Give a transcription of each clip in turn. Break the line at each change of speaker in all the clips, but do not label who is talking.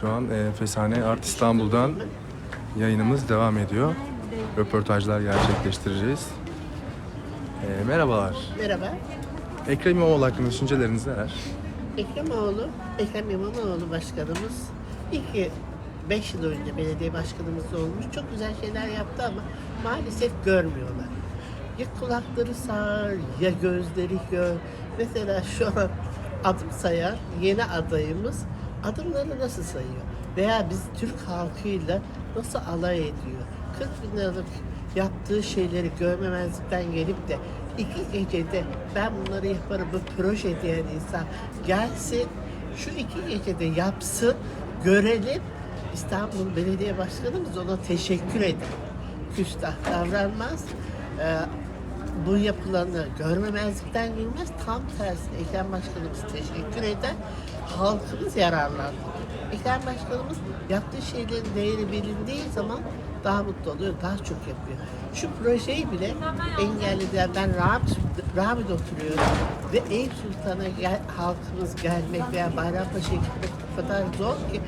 Şu an e, Fesane Art İstanbul'dan yayınımız devam ediyor. Röportajlar gerçekleştireceğiz. E, merhabalar.
Merhaba.
Ekrem İmamoğlu hakkında düşünceleriniz neler?
Ekremoğlu, Ekrem İmamoğlu başkanımız ilk ki 5 yıl önce belediye başkanımız olmuş. Çok güzel şeyler yaptı ama maalesef görmüyorlar. Ya kulakları sağır ya gözleri gör. Mesela şu an adım sayan yeni adayımız adımları nasıl sayıyor? Veya biz Türk halkıyla nasıl alay ediyor? 40 bin liralık yaptığı şeyleri görmemezlikten gelip de iki gecede ben bunları yaparım bu proje diyen insan gelsin şu iki gecede yapsın görelim İstanbul Belediye Başkanımız ona teşekkür eder. Küstah davranmaz. Ee, bu yapılanı görmemezlikten gelmez. Tam tersi Ekrem Başkanımız teşekkür eder. Halkımız yararlanır. Ekrem Başkanımız yaptığı şeylerin değeri bilindiği zaman daha mutlu oluyor, daha çok yapıyor. Şu projeyi bile engelliler, ben Rahmet, Rahmet oturuyorum ve Eyüp Sultan'a gel, halkımız gelmek veya Bayrampaşa'ya gitmek o kadar zor ki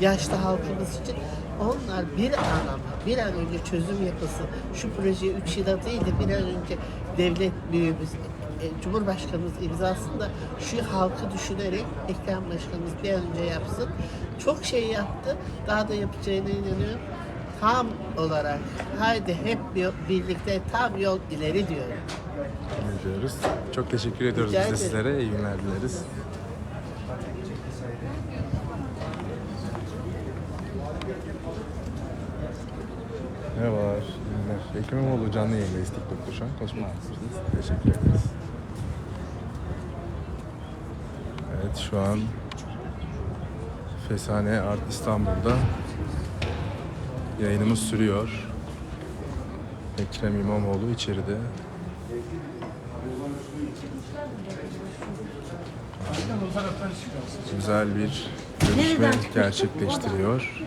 yaşlı halkımız için onlar bir an ama bir an önce çözüm yapılsın. Şu projeyi 3 yıla değil de bir an önce devlet büyüğümüz Cumhurbaşkanımız imzasın da şu halkı düşünerek Ekrem Başkanımız bir an önce yapsın. Çok şey yaptı. Daha da yapacağına inanıyorum. Tam olarak haydi hep bir- birlikte tam yol ileri diyorum.
Ne diyoruz? Çok teşekkür ediyoruz
Rica
biz de
ederim.
sizlere. İyi günler dileriz. Merhabalar. Ekrem İmamoğlu canlı yayındayız TikTok'ta şu an. İstiyorsunuz. Teşekkür ederiz. Evet şu an Fesane Art İstanbul'da yayınımız sürüyor. Ekrem İmamoğlu içeride. Güzel bir görüşme gerçekleştiriyor.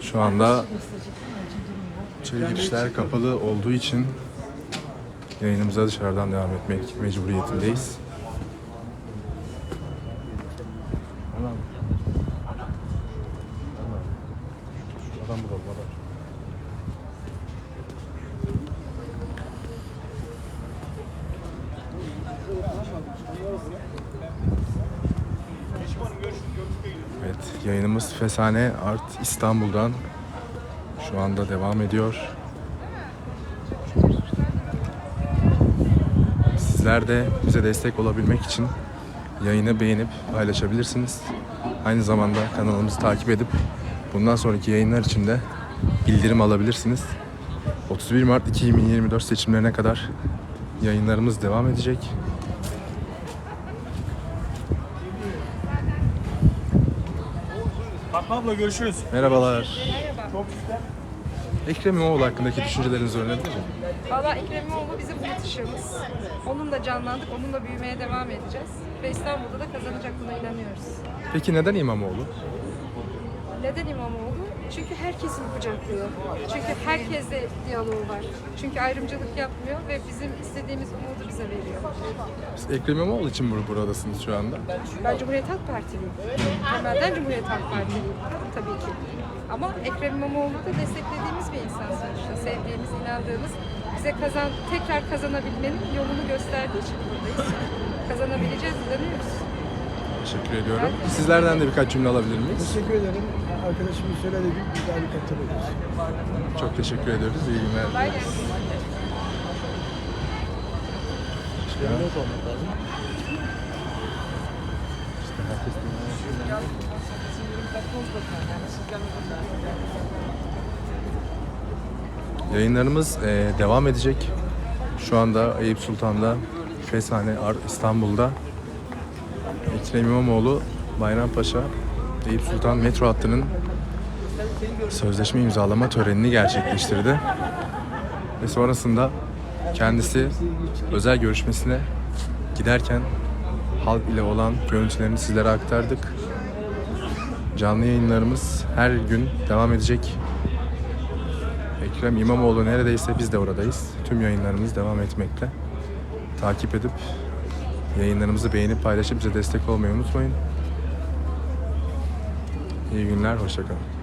Şu anda içeri girişler kapalı olduğu için yayınımıza dışarıdan devam etmek mecburiyetindeyiz. Evet, yayınımız Fesane Art İstanbul'dan şu anda devam ediyor. Sizler de bize destek olabilmek için yayını beğenip paylaşabilirsiniz. Aynı zamanda kanalımızı takip edip bundan sonraki yayınlar için de bildirim alabilirsiniz. 31 Mart 2024 seçimlerine kadar yayınlarımız devam edecek.
Abla görüşürüz.
Merhabalar. Ekrem İmamoğlu hakkındaki düşüncelerinizi öğrenebilir miyim?
Valla Ekrem İmamoğlu bizim umut ışığımız. Onunla canlandık, onunla büyümeye devam edeceğiz. Ve İstanbul'da da kazanacak buna inanıyoruz.
Peki neden İmamoğlu?
Neden İmamoğlu? Çünkü herkesin kucaklıyor. Çünkü herkesle diyaloğu var. Çünkü ayrımcılık yapmıyor ve bizim istediğimiz umudu bize veriyor.
Siz Ekrem İmamoğlu için bur buradasınız şu anda.
Ben Cumhuriyet Halk Partiliyim. Temelden Cumhuriyet Halk Partiliyim tabii ki. Ama Ekrem İmamoğlu da desteklediğimiz bir insan sonuçta. Sevdiğimiz, inandığımız, bize kazan, tekrar kazanabilmenin yolunu gösterdiği için buradayız.
Teşekkür ediyorum. Sizlerden de birkaç cümle alabilir miyiz?
Teşekkür ederim. Arkadaşımın söylediği gibi güzel bir katılıyoruz.
Çok teşekkür ediyoruz. İyi günler.
Olmak lazım.
Yayınlarımız e, devam edecek. Şu anda Eyüp Sultan'da, Fesane Ar İstanbul'da Ekrem İmamoğlu, Bayrampaşa, Eyüp Sultan metro hattının sözleşme imzalama törenini gerçekleştirdi. Ve sonrasında kendisi özel görüşmesine giderken halk ile olan görüntülerini sizlere aktardık. Canlı yayınlarımız her gün devam edecek. Ekrem İmamoğlu neredeyse biz de oradayız. Tüm yayınlarımız devam etmekte. takip edip yayınlarımızı beğenip paylaşıp bize destek olmayı unutmayın. İyi günler, hoşçakalın.